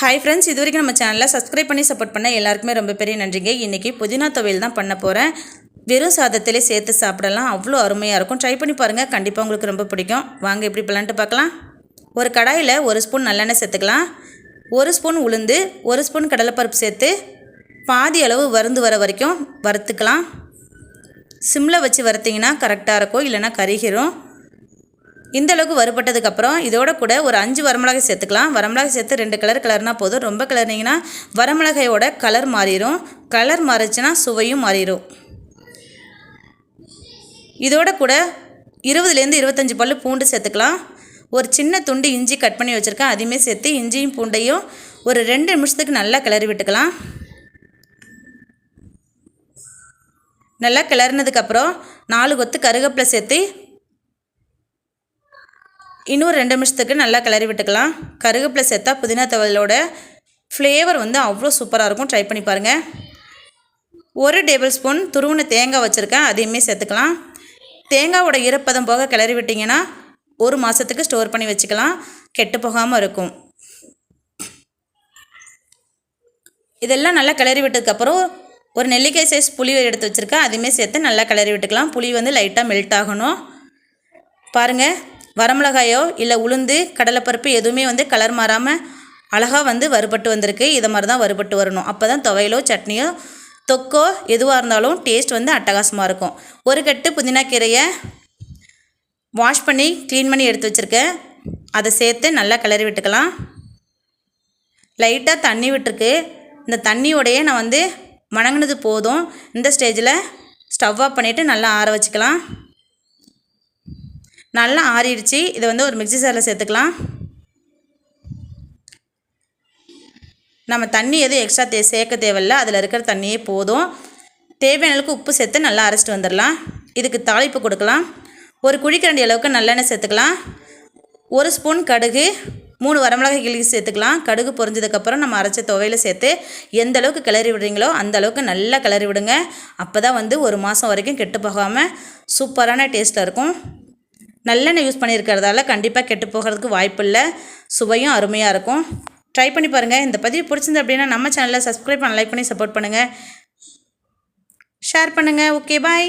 Hi friends இது வரைக்கும் நம்ம சேனலில் சப்ஸ்கிரைப் பண்ணி சப்போர்ட் பண்ண எல்லாருக்குமே ரொம்ப பெரிய நன்றிங்க. இன்றைக்கி புதினா துவையல் தான் பண்ண போகிறேன் வெறும் சாதத்திலே சேர்த்து சாப்பிடலாம். அவ்வளோ அருமையாக இருக்கும். ட்ரை பண்ணி பாருங்கள் கண்டிப்பாக உங்களுக்கு ரொம்ப பிடிக்கும். வாங்க எப்படி பண்ணலான்ட்டு பார்க்கலாம். ஒரு கடாயில் ஒரு ஸ்பூன் நல்லெண்ணெய் சேர்த்துக்கலாம். ஒரு ஸ்பூன் உளுந்து ஒரு ஸ்பூன் கடலைப்பருப்பு சேர்த்து பாதி அளவு வறுந்து வர வரைக்கும் வறுத்துக்கலாம். சிம்மில் வச்சு வறுத்திங்கன்னா கரெக்டாக இருக்கும். இல்லைன்னா கருகிரும். இந்த அளவுக்கு வறுபட்டதுக்கப்புறம் இதோட கூட ஒரு அஞ்சு வரமிளகாய் சேர்த்துக்கலாம். வரமிளகாய் சேர்த்து ரெண்டு கலர் கலர்னா போதும். ரொம்ப கலர்னிங்கன்னா வரமிளகாயோட கலர் மாறிடும் கலர் மாறிச்சுன்னா சுவையும் மாறிடும் இதோட கூட இருபதுலேருந்து இருபத்தஞ்சி பல்லு பூண்டு சேர்த்துக்கலாம். ஒரு சின்ன துண்டு இஞ்சி கட் பண்ணி வச்சுருக்கேன். அதையுமே சேர்த்து இஞ்சியும் பூண்டையும் ஒரு ரெண்டு நிமிஷத்துக்கு நல்லா கிளறி விட்டுக்கலாம். நல்லா கிளறினதுக்கப்புறம் நாலு கொத்து கருகப்பில் சேர்த்து இன்னும் ரெண்டு நிமிஷத்துக்கு நல்லா கிளறி விட்டுக்கலாம். கருவேப்பிலை சேர்த்தா புதினா தவளோட ஃப்ளேவர் வந்து அவ்வளோ சூப்பராக இருக்கும். ட்ரை பண்ணி பாருங்கள் ஒரு டேபிள் ஸ்பூன் துருவின தேங்காய் வச்சுருக்கேன். அதையுமே சேர்த்துக்கலாம். தேங்காவோட ஈரப்பதம் போக கிளறி விட்டிங்கன்னா ஒரு மாதத்துக்கு ஸ்டோர் பண்ணி வச்சுக்கலாம். கெட்டு போகாமல் இருக்கும். இதெல்லாம் நல்லா கிளறி விட்டதுக்கப்புறம் ஒரு நெல்லிக்காய் சைஸ் புளி எடுத்து வச்சுருக்கேன். அதையுமே சேர்த்து நல்லா கிளறி விட்டுக்கலாம். புளி வந்து லைட்டாக மெல்ட் ஆகணும். பாருங்கள் வரமிளகாயோ இல்லை உளுந்து கடலைப்பருப்பு எதுவுமே வந்து கலர் மாறாமல் அழகாக வந்து வறுபட்டு வந்திருக்கு. இதை மாதிரி தான் வறுபட்டு வரணும். அப்போ தான் துவையலோ சட்னியோ தொக்கோ எதுவாக இருந்தாலும் டேஸ்ட் வந்து அட்டகாசமாக இருக்கும். ஒரு கட்டு புதினா கீரையை வாஷ் பண்ணி க்ளீன் பண்ணி எடுத்து வச்சுருக்கேன். அதை சேர்த்து நல்லா கிளறி விட்டுக்கலாம். லைட்டாக தண்ணி விட்டுருக்கு. இந்த தண்ணியோடையே நான் வந்து வணங்கினது போதும். இந்த ஸ்டேஜில் ஸ்டவ் ஆஃப் பண்ணிவிட்டு நல்லா ஆற வச்சுக்கலாம். நல்லா ஆறிடுச்சு. இதை வந்து ஒரு மிக்சி சாரில் சேர்த்துக்கலாம். நம்ம தண்ணி எதுவும் எக்ஸ்ட்ரா தே சேர்க்க தேவையில்ல. அதில் இருக்கிற தண்ணியே போதும். தேவையான அளவுக்கு உப்பு சேர்த்து நல்லா அரைச்சிட்டு வந்துடலாம். இதுக்கு தாளிப்பு கொடுக்கலாம். ஒரு குழிக்கரண்டி அளவுக்கு நல்லெண்ணெய் சேர்த்துக்கலாம். ஒரு ஸ்பூன் கடுகு மூணு வரமிளகாய் கிளி சேர்த்துக்கலாம். கடுகு பொரிஞ்சதுக்கப்புறம் நம்ம அரைச்ச துவையில் சேர்த்து எந்த அளவுக்கு கிளறி விடுறீங்களோ அந்த அளவுக்கு நல்லா கிளறி விடுங்க. அப்போ தான் வந்து ஒரு மாதம் வரைக்கும் கெட்டு போகாமல் சூப்பரான டேஸ்ட்டில் இருக்கும். நல்லெண்ணெய் யூஸ் பண்ணியிருக்கிறதால கண்டிப்பாக கெட்டு போகிறதுக்கு வாய்ப்பு இல்லை சுவையும் அருமையாக இருக்கும். ட்ரை பண்ணி பாருங்கள் இந்த பதிவு பிடிச்சிருந்து அப்படின்னா நம்ம சேனலில் சப்ஸ்கிரைப் பண்ண லைக் பண்ணி சப்போர்ட் பண்ணுங்கள் ஷேர் பண்ணுங்கள் ஓகே பாய்